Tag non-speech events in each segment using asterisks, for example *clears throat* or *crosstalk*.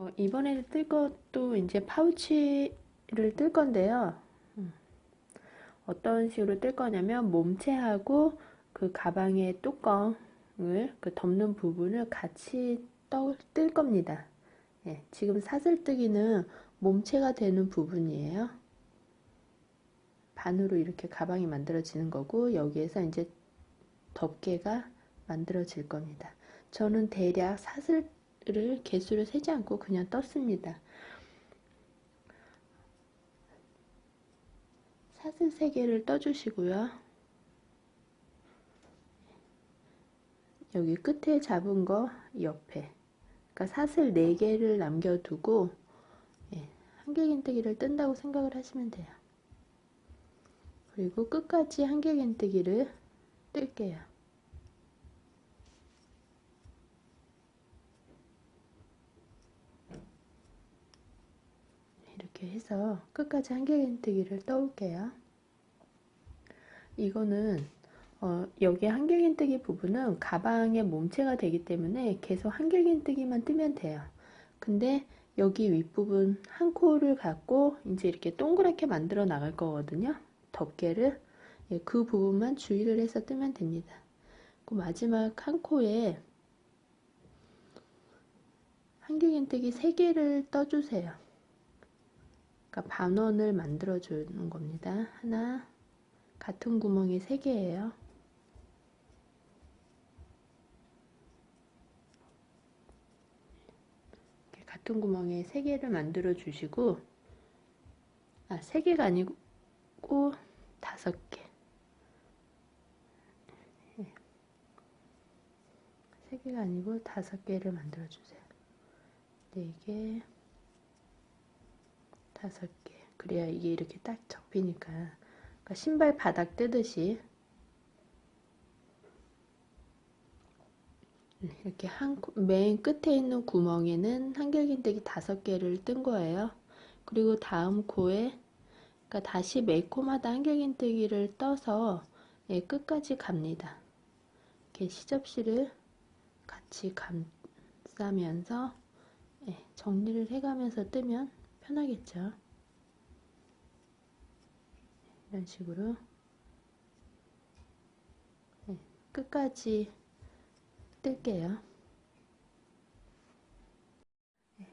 어, 이번에 뜰 것도 이제 파우치를 뜰 건데요. 음. 어떤 식으로 뜰 거냐면 몸체하고 그 가방의 뚜껑을 그 덮는 부분을 같이 떠, 뜰 겁니다. 예, 지금 사슬뜨기는 몸체가 되는 부분이에요. 반으로 이렇게 가방이 만들어지는 거고 여기에서 이제 덮개가 만들어질 겁니다. 저는 대략 사슬 를 개수를 세지 않고 그냥 떴습니다. 사슬 3개를 떠주시고요. 여기 끝에 잡은 거 옆에 그러니까 사슬 4개를 남겨두고 예, 한길긴뜨기를 뜬다고 생각을 하시면 돼요. 그리고 끝까지 한길긴뜨기를 뜰게요. 이렇게 해서 끝까지 한길긴뜨기를 떠올게요. 이거는 어, 여기 한길긴뜨기 부분은 가방의 몸체가 되기 때문에 계속 한길긴뜨기만 뜨면 돼요. 근데 여기 윗부분 한 코를 갖고 이제 이렇게 동그랗게 만들어 나갈 거거든요. 덮개를 예, 그 부분만 주의를 해서 뜨면 됩니다. 그 마지막 한 코에 한길긴뜨기 3개를 떠주세요. 그러니까 반원을 만들어 주는 겁니다. 하나 같은 구멍이 3개예요. 같은 구멍에 3개를 만들어 주시고 아 3개가 아니고 5개 3개가 아니고 5개를 만들어 주세요. 4개 다섯 개 그래야 이게 이렇게 딱 접히니까 그러니까 신발 바닥 뜨듯이 이렇게 한 맨 끝에 있는 구멍에는 한결긴뜨기 다섯 개를 뜬 거예요. 그리고 다음 코에 그러니까 다시 매 코마다 한결긴뜨기를 떠서 예, 끝까지 갑니다. 이렇게 시접실을 같이 감싸면서 예, 정리를 해가면서 뜨면 편하겠죠. 이런 식으로 네, 끝까지 뜰게요. 네,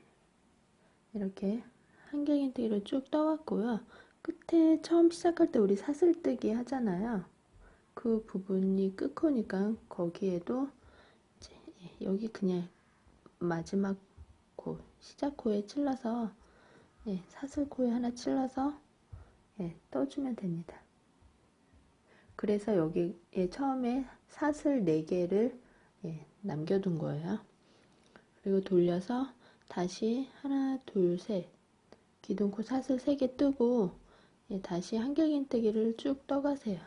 이렇게 한경인뜨기를 쭉 떠왔고요. 끝에 처음 시작할 때 우리 사슬뜨기 하잖아요. 그 부분이 끝코니까 거기에도 예, 여기 그냥 마지막 코 시작 코에 찔러서 예, 사슬코에 하나 찔러서 예, 떠주면 됩니다. 그래서 여기에 처음에 사슬 4개를 예, 남겨둔 거예요. 그리고 돌려서 다시 하나 둘셋 기둥코 사슬 3개 뜨고 예, 다시 한길긴뜨기를 쭉 떠가세요.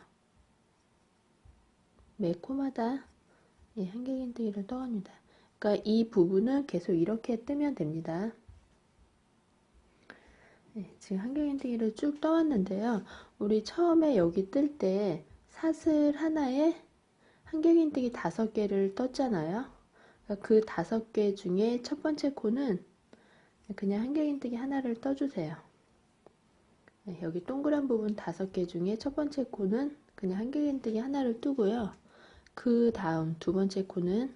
매 코마다 예, 한길긴뜨기를 떠갑니다. 그러니까 이 부분은 계속 이렇게 뜨면 됩니다. 네, 지금 한경인뜨기를 쭉 떠왔는데요. 우리 처음에 여기 뜰 때 사슬 하나에 한경인뜨기 다섯 개를 떴잖아요. 그러니까 그 다섯 개 중에 첫 번째 코는 그냥 한경인뜨기 하나를 떠주세요. 네, 여기 동그란 부분 다섯 개 중에 첫 번째 코는 그냥 한경인뜨기 하나를 뜨고요. 그 다음 두 번째 코는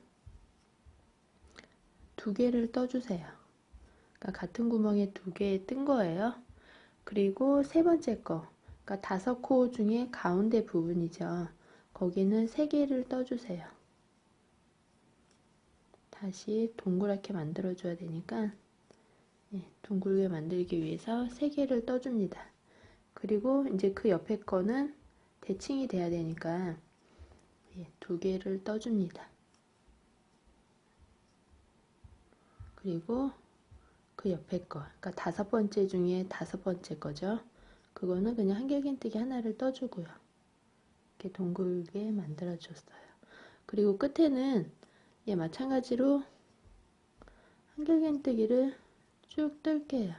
두 개를 떠주세요. 그러니까 같은 구멍에 두 개 뜬 거예요. 그리고 세 번째 거, 그러니까 다섯 코 중에 가운데 부분이죠. 거기는 세 개를 떠주세요. 다시 동그랗게 만들어 줘야 되니까 예, 둥글게 만들기 위해서 세 개를 떠줍니다. 그리고 이제 그 옆에 거는 대칭이 돼야 되니까 예, 두 개를 떠줍니다. 그리고 그 옆에 거, 그러니까 다섯 번째 중에 다섯 번째 거죠. 그거는 그냥 한길긴뜨기 하나를 떠주고요. 이렇게 동글게 만들어 줬어요. 그리고 끝에는 예, 마찬가지로 한길긴뜨기를 쭉 뜰게요.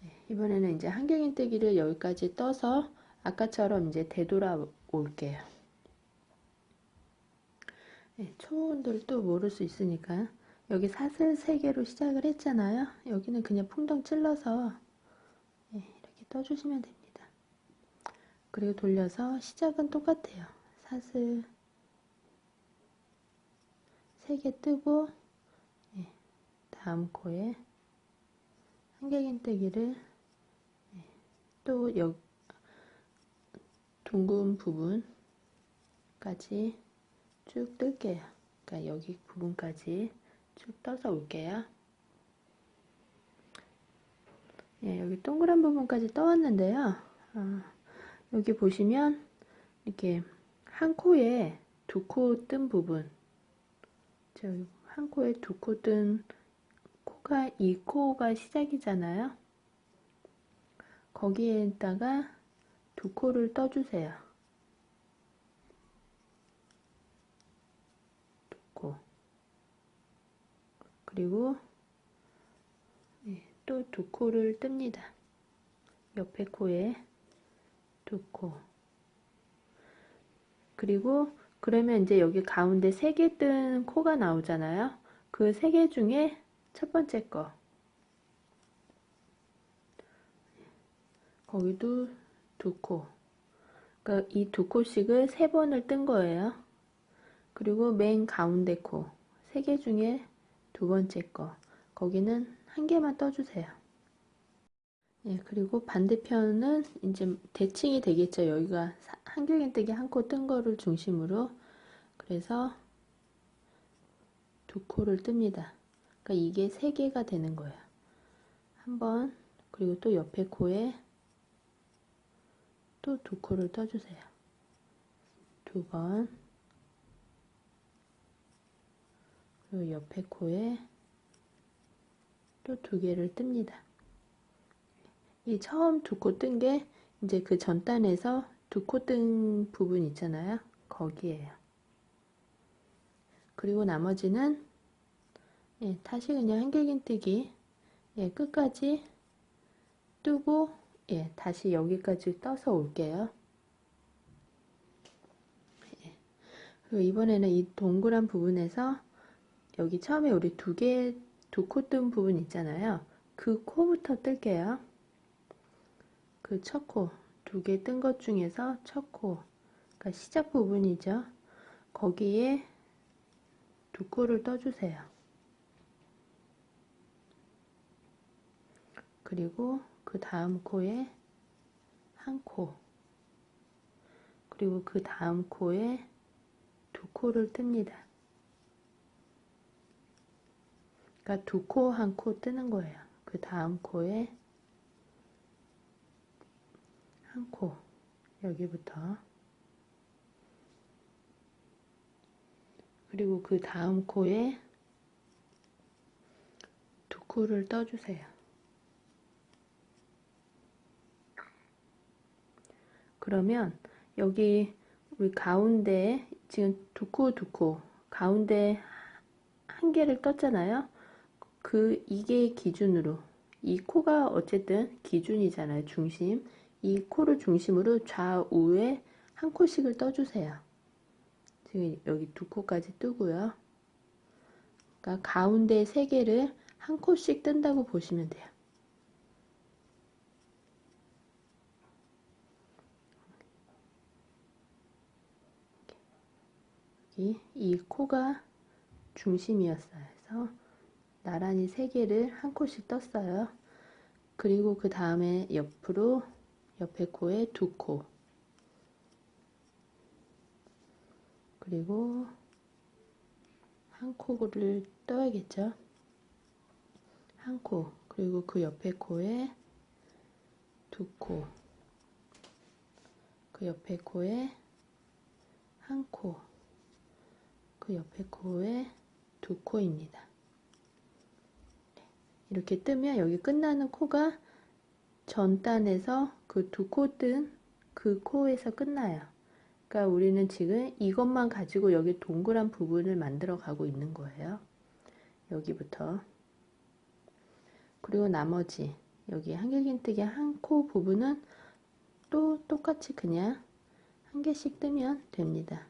네, 이번에는 이제 한길긴뜨기를 여기까지 떠서 아까처럼 이제 되돌아 올게요. 네, 초보분들도 모를 수 있으니까 여기 사슬 3개로 시작을 했잖아요. 여기는 그냥 풍덩 찔러서 네, 이렇게 떠주시면 됩니다. 그리고 돌려서 시작은 똑같아요. 사슬 3개 뜨고 네, 다음 코에 한길긴뜨기를 네, 또 여, 둥근 부분까지 쭉 뜰게요. 그러니까 여기 부분까지 쭉 떠서 올게요. 예, 여기 동그란 부분까지 떠왔는데요. 어, 여기 보시면 이렇게 한 코에 두 코 뜬 부분 한 코에 두 코 뜬 코가 이 코가 시작이잖아요. 거기에다가 두 코를 떠주세요. 두 코. 그리고 네, 또두 코를 뜹니다. 옆에 코에 두 코. 그리고 그러면 이제 여기 가운데 세 개 뜬 코가 나오잖아요. 그 세 개 중에 첫 번째 거. 거기도 두 코. 그러니까 이 두 코씩을 세 번을 뜬 거예요. 그리고 맨 가운데 코. 세 개 중에 두 번째 거. 거기는 한 개만 떠주세요. 예, 그리고 반대편은 이제 대칭이 되겠죠. 여기가 한길긴뜨기 한 코 뜬 거를 중심으로. 그래서 두 코를 뜹니다. 그러니까 이게 세 개가 되는 거예요. 한 번, 그리고 또 옆에 코에 또 두 코를 떠주세요. 두 번, 그리고 옆에 코에 또 두 개를 뜹니다. 이 처음 두 코 뜬 게 이제 그 전단에서 두 코 뜬 부분 있잖아요. 거기에요. 그리고 나머지는 예, 다시 그냥 한길긴뜨기 예, 끝까지 뜨고 예, 다시 여기까지 떠서 올게요. 예. 이번에는 이 동그란 부분에서 여기 처음에 우리 두 개, 두 코 뜬 부분 있잖아요. 그 코부터 뜰게요. 그 첫 코, 두 개 뜬 것 중에서 첫 코, 그러니까 시작 부분이죠. 거기에 두 코를 떠주세요. 그리고 그 다음 코에 한 코, 그리고 그 다음 코에 두 코를 뜹니다. 그러니까 두 코, 한 코 뜨는 거예요. 그 다음 코에 한 코, 여기부터 그리고 그 다음 코에 두 코를 떠주세요. 그러면 여기 우리 가운데 지금 두 코 두 코 가운데 한 개를 떴잖아요. 그 이게 기준으로 이 코가 어쨌든 기준이잖아요. 중심. 이 코를 중심으로 좌우에 한 코씩을 떠주세요. 지금 여기 두 코까지 뜨고요. 그러니까 가운데 세 개를 한 코씩 뜬다고 보시면 돼요. 이 코가 중심이었어요. 그래서 나란히 세 개를 한 코씩 떴어요. 그리고 그 다음에 옆으로 옆에 코에 두 코. 그리고 한 코를 떠야겠죠. 한 코. 그리고 그 옆에 코에 두 코. 그 옆에 코에 한 코. 그 옆에 코에 두 코입니다. 이렇게 뜨면 여기 끝나는 코가 전단에서 그 두 코 뜬 그 코에서 끝나요. 그러니까 우리는 지금 이것만 가지고 여기 동그란 부분을 만들어 가고 있는 거예요. 여기부터. 그리고 나머지 여기 한길긴뜨기 한 코 부분은 또 똑같이 그냥 한 개씩 뜨면 됩니다.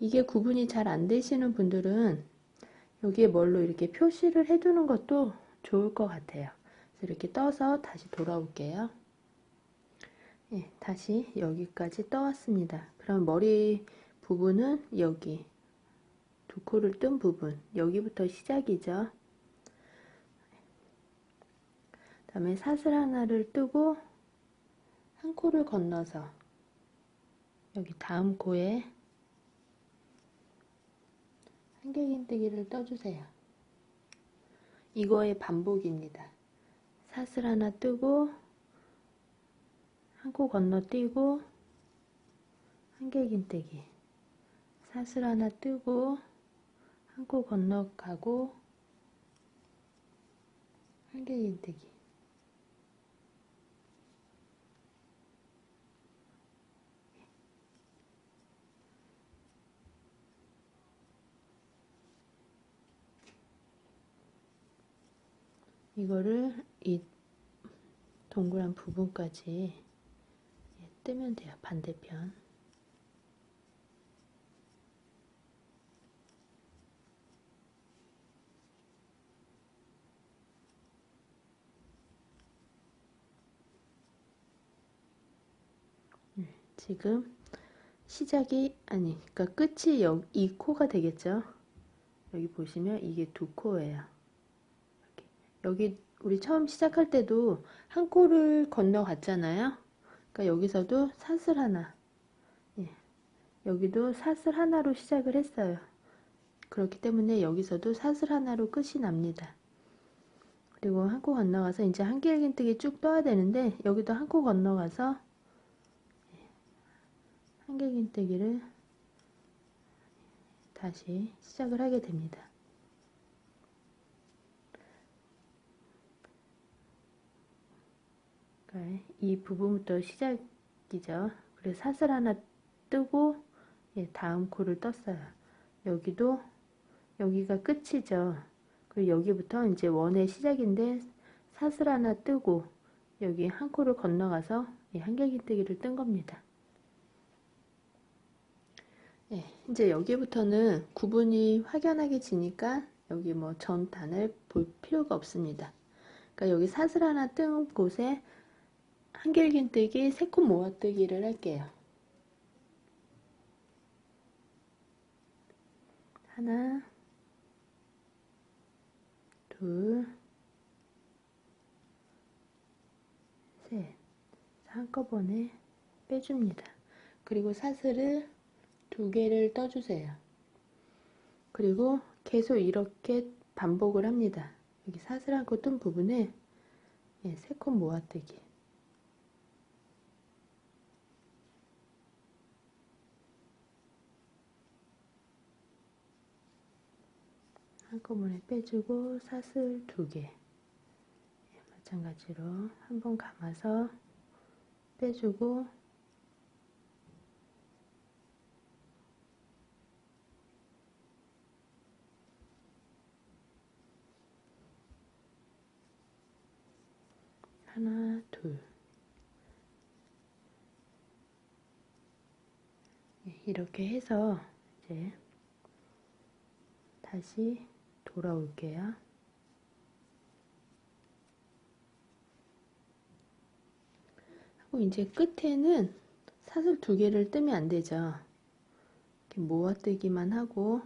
이게 구분이 잘 안 되시는 분들은 여기에 뭘로 이렇게 표시를 해두는 것도 좋을 것 같아요. 그래서 이렇게 떠서 다시 돌아올게요. 예, 다시 여기까지 떠왔습니다. 그럼 머리 부분은 여기 두 코를 뜬 부분 여기부터 시작이죠. 다음에 사슬 하나를 뜨고 한 코를 건너서 여기 다음 코에 한길긴뜨기를 떠주세요. 이거의 반복입니다. 사슬 하나 뜨고 한 코 건너뛰고 한길긴뜨기 사슬 하나 뜨고 한 코 건너가고 한길긴뜨기 이거를 이 동그란 부분까지 뜨면 돼요. 반대편. 네, 지금 시작이 아니 그러니까 끝이 여, 이 코가 되겠죠. 여기 보시면 이게 두 코예요. 여기 우리 처음 시작할 때도 한 코를 건너갔잖아요. 그러니까 여기서도 사슬 하나. 예. 여기도 사슬 하나로 시작을 했어요. 그렇기 때문에 여기서도 사슬 하나로 끝이 납니다. 그리고 한 코 건너가서 이제 한길긴뜨기 쭉 떠야 되는데 여기도 한 코 건너가서 예. 한길긴뜨기를 다시 시작을 하게 됩니다. 네, 이 부분부터 시작이죠. 그래서 사슬 하나 뜨고 예, 다음 코를 떴어요. 여기도 여기가 끝이죠. 그리고 여기부터 이제 원의 시작인데 사슬 하나 뜨고 여기 한 코를 건너가서 예, 한길긴뜨기를 뜬 겁니다. 예, 이제 여기부터는 구분이 확연하게 지니까 여기 뭐 전단을 볼 필요가 없습니다. 그러니까 여기 사슬 하나 뜬 곳에 한길긴뜨기 세코 모아뜨기를 할게요. 하나, 둘, 셋. 한꺼번에 빼줍니다. 그리고 사슬을 두 개를 떠주세요. 그리고 계속 이렇게 반복을 합니다. 여기 사슬 한코 뜬 부분에 예, 세코 모아뜨기. 한꺼번에 빼주고 사슬 두개. 예, 마찬가지로 한번 감아서 빼주고 하나 둘. 예, 이렇게 해서 이제 다시 돌아올게요. 하고 이제 끝에는 사슬 두 개를 뜨면 안 되죠. 이렇게 모아뜨기만 하고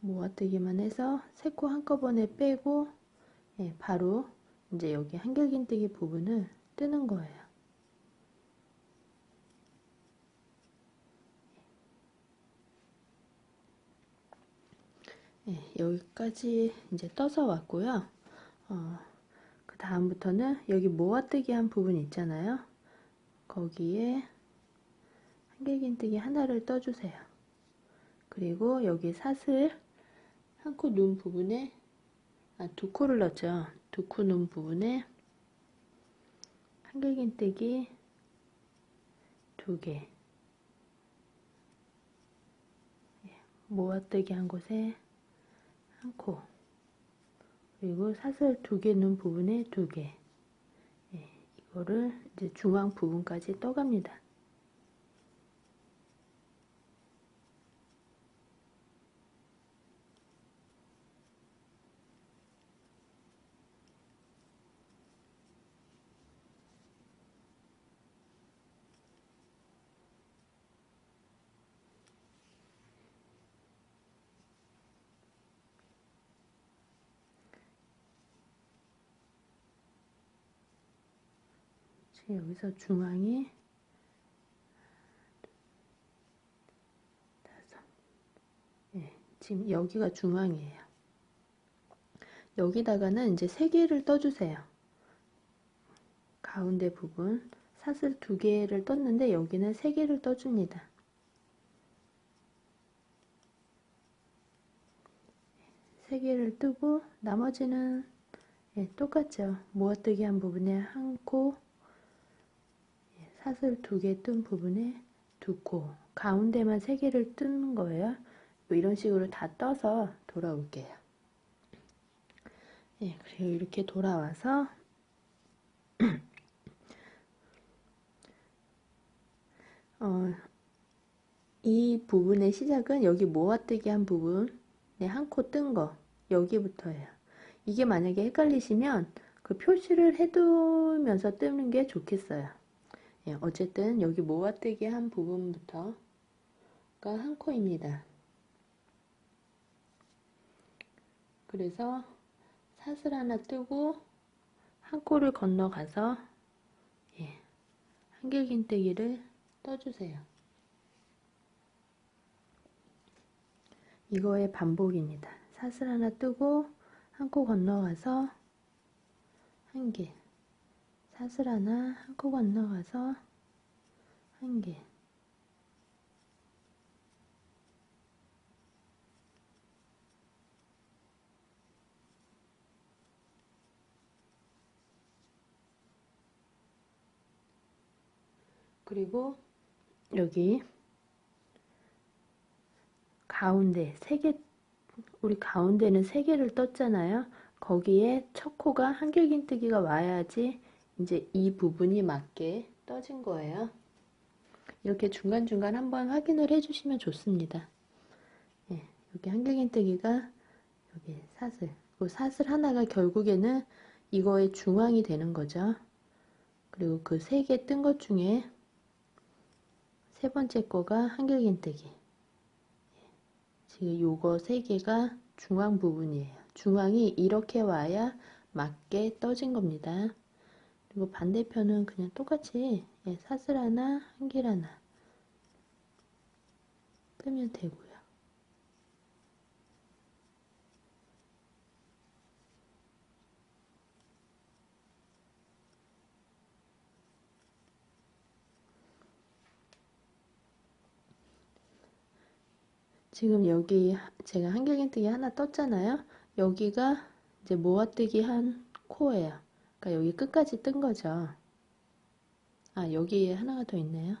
모아뜨기만 해서 세 코 한꺼번에 빼고 예, 바로 이제 여기 한길긴뜨기 부분을 뜨는 거예요. 네, 여기까지 이제 떠서 왔고요. 어, 그 다음부터는 여기 모아뜨기 한 부분 있잖아요. 거기에 한길긴뜨기 하나를 떠주세요. 그리고 여기 사슬 한 코 눈 부분에 아, 두 코를 넣죠. 두 코 눈 부분에 한길긴뜨기 두 개. 예, 모아뜨기 한 곳에 한 코. 그리고 사슬 두개 넣은 부분에 두 개. 예, 이거를 이제 중앙 부분까지 떠갑니다. 여기서 중앙이 다섯. 예, 지금 여기가 중앙이에요. 여기다가는 이제 세 개를 떠주세요. 가운데 부분 사슬 두 개를 떴는데 여기는 세 개를 떠줍니다. 세 개를 뜨고 나머지는 예, 똑같죠. 모아뜨기 한 부분에 한 코, 예, 사슬 두 개 뜬 부분에 두 코, 가운데만 세 개를 뜨는 거예요. 뭐 이런 식으로 다 떠서 돌아올게요. 예, 그리고 이렇게 돌아와서 *clears throat* 어, 이 부분의 시작은 여기 모아뜨기 한 부분에 한코 뜬 거 여기부터예요. 이게 만약에 헷갈리시면 그 표시를 해두면서 뜨는 게 좋겠어요. 예, 어쨌든 여기 모아뜨기 한 부분부터가 한 코입니다. 그래서 사슬 하나 뜨고 한 코를 건너가서 예, 한길긴뜨기를 떠주세요. 이거의 반복입니다. 사슬 하나 뜨고 한 코 건너가서 한 개, 사슬 하나 한코 건너가서 한 개, 그리고 여기 가운데 세 개, 우리 가운데는 세 개를 떴잖아요. 거기에 첫 코가 한길긴뜨기가 와야지 이제 이 부분이 맞게 떠진 거예요. 이렇게 중간중간 한번 확인을 해주시면 좋습니다. 예, 여기 한길긴뜨기가 여기 사슬, 그 사슬 하나가 결국에는 이거의 중앙이 되는 거죠. 그리고 그 세 개 뜬 것 중에 세 번째 거가 한길긴뜨기. 지금 요거 세 개가 중앙 부분이에요. 중앙이 이렇게 와야 맞게 떠진 겁니다. 그리고 반대편은 그냥 똑같이 예, 사슬 하나, 한길 하나 뜨면 되고요. 지금 여기 제가 한길긴뜨기 하나 떴잖아요. 여기가 이제 모아뜨기 한 코예요. 그러니까 여기 끝까지 뜬 거죠. 아, 여기에 하나가 더 있네요.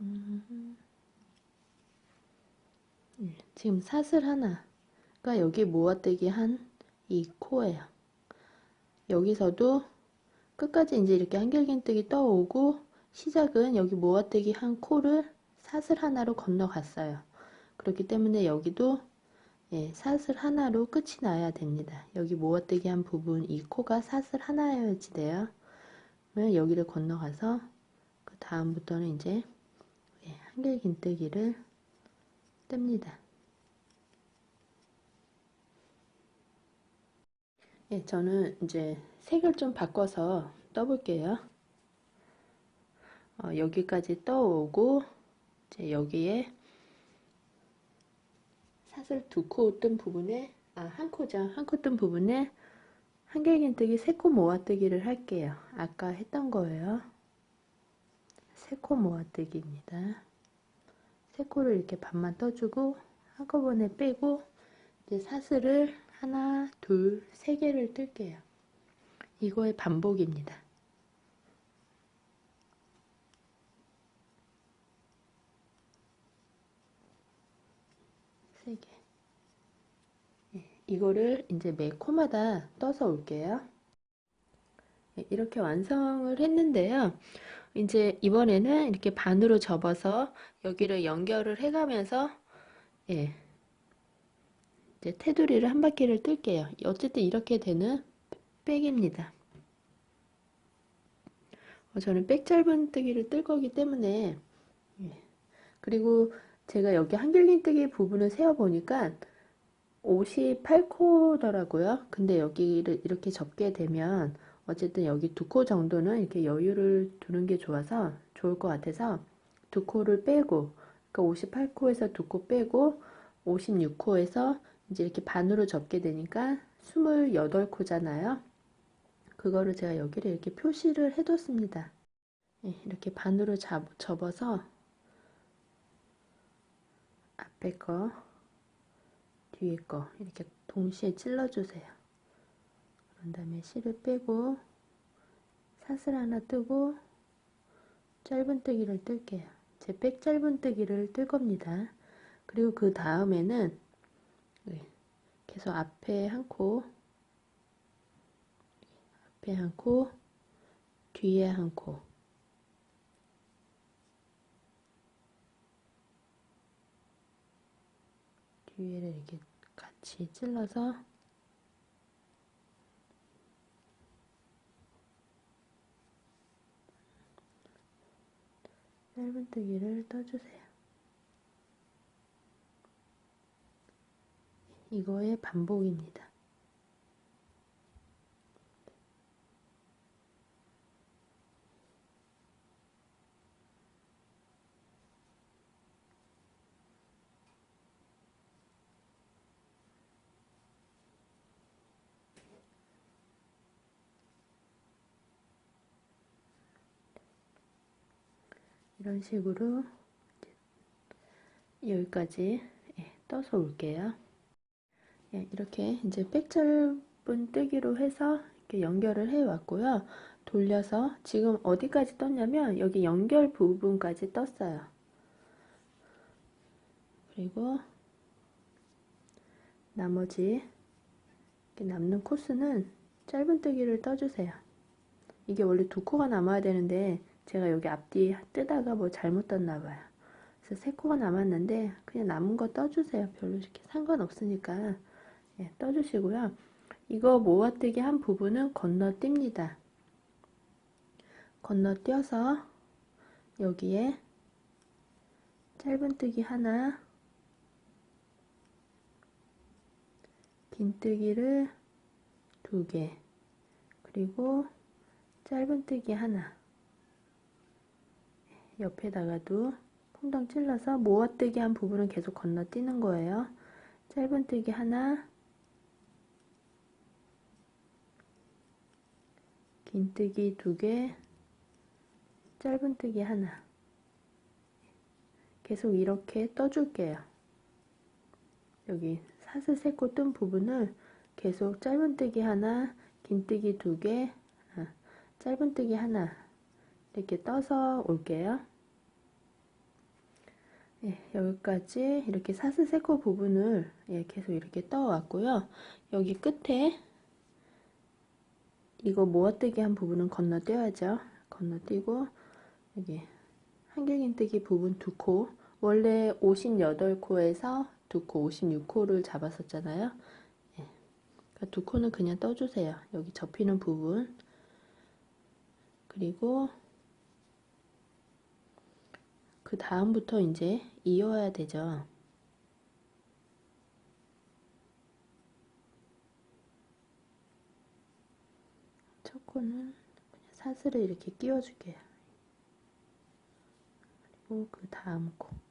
음, 네, 지금 사슬 하나가 여기 모아뜨기 한 이 코예요. 여기서도 끝까지 이제 이렇게 한길긴뜨기 떠오고 시작은 여기 모아뜨기 한 코를 사슬 하나로 건너갔어요. 그렇기 때문에 여기도 예, 사슬 하나로 끝이 나야 됩니다. 여기 모아뜨기 한 부분 이 코가 사슬 하나여야지 돼요. 그러면 여기를 건너가서 그 다음부터는 이제 예, 한길 긴뜨기를 뜹니다. 예, 저는 이제 색을 좀 바꿔서 떠볼게요. 어, 여기까지 떠오고 이제 여기에 사슬 두 코 뜬 부분에 아 한 코죠. 한 코 뜬 부분에 한길긴뜨기 세 코 모아뜨기를 할게요. 아까 했던 거예요. 세 코 모아뜨기입니다. 세 코를 이렇게 반만 떠주고 한꺼번에 빼고 이제 사슬을 하나 둘 세 개를 뜰게요. 이거의 반복입니다 세 개. 예, 이거를 이제 매 코마다 떠서 올게요. 예, 이렇게 완성을 했는데요. 이제 이번에는 이렇게 반으로 접어서 여기를 연결을 해가면서 예, 이제 테두리를 한 바퀴를 뜰게요. 어쨌든 이렇게 되는 백입니다. 어, 저는 백 짧은 뜨기를 뜰 거기 때문에 예. 그리고 제가 여기 한길긴 뜨기 부분을 세어보니까 58코더라고요. 근데 여기를 이렇게 접게 되면 어쨌든 여기 두 코 정도는 이렇게 여유를 두는 게 좋아서 좋을 것 같아서 두 코를 빼고 그러니까 58코에서 두 코 빼고 56코에서 이제 이렇게 반으로 접게 되니까 28코잖아요. 그거를 제가 여기를 이렇게 표시를 해뒀습니다. 예, 이렇게 반으로 잡, 접어서 앞에 거, 뒤에 거 이렇게 동시에 찔러주세요. 그런 다음에 실을 빼고 사슬 하나 뜨고 짧은뜨기를 뜰게요. 제 백 짧은뜨기를 뜰 겁니다. 그리고 그 다음에는 네, 계속 앞에 한 코, 앞에 한 코, 뒤에 한 코. 뒤에를 이렇게 같이 찔러서 짧은뜨기를 떠주세요. 이거의 반복입니다. 이런 식으로 여기까지 예, 떠서 올게요. 예, 이렇게 이제 백철분 뜨기로 해서 이렇게 연결을 해 왔고요. 돌려서 지금 어디까지 떴냐면 여기 연결 부분까지 떴어요. 그리고 나머지 남는 코스는 짧은뜨기를 떠주세요. 이게 원래 두 코가 남아야 되는데 제가 여기 앞뒤 뜨다가 뭐 잘못 떴나 봐요. 그래서 세 코가 남았는데 그냥 남은 거 떠주세요. 별로 이렇게 상관없으니까 예, 떠주시고요. 이거 모아뜨기 한 부분은 건너뜁니다. 건너뛰어서 여기에 짧은뜨기 하나 긴뜨기를 두 개 그리고 짧은뜨기 하나 옆에다가도 퐁당 찔러서 모아뜨기 한 부분은 계속 건너뛰는 거예요. 짧은뜨기 하나. 긴뜨기 두 개, 짧은뜨기 하나. 계속 이렇게 떠줄게요. 여기 사슬 세코 뜬 부분을 계속 짧은뜨기 하나, 긴뜨기 두 개, 아, 짧은뜨기 하나 이렇게 떠서 올게요. 예, 여기까지 이렇게 사슬 세코 부분을 예, 계속 이렇게 떠 왔고요. 여기 끝에 이거 모아뜨기 한 부분은 건너뛰어야죠. 건너뛰고 여기 한길긴뜨기 부분 두 코 원래 58코에서 두 코 56코를 잡았었잖아요. 예. 그러니까 두 코는 그냥 떠주세요. 여기 접히는 부분 그리고 그 다음부터 이제 이어야 되죠. 첫 코는 그냥 사슬을 이렇게 끼워줄게요. 그리고 그 다음 코.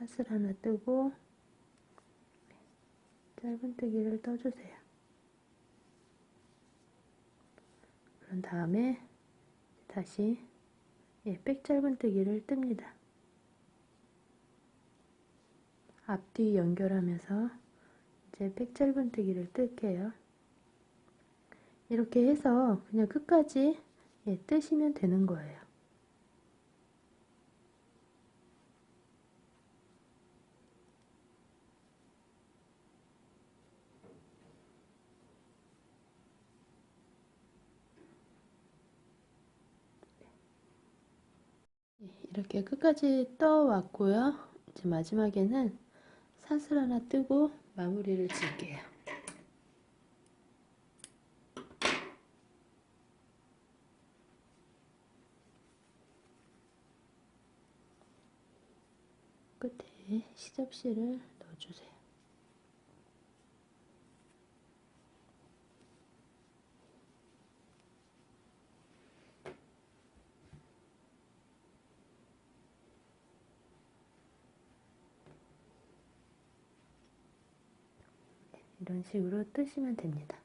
사슬 하나 뜨고 짧은뜨기를 떠주세요. 그런 다음에 다시 예, 백 짧은뜨기를 뜹니다. 앞뒤 연결하면서 이제 백 짧은뜨기를 뜰게요. 이렇게 해서 그냥 끝까지 예, 뜨시면 되는 거예요. 이렇게 끝까지 떠왔고요. 이제 마지막에는 사슬 하나 뜨고 마무리를 질게요. 끝에 시접실을 넣어주세요. 이런 식으로 뜨시면 됩니다.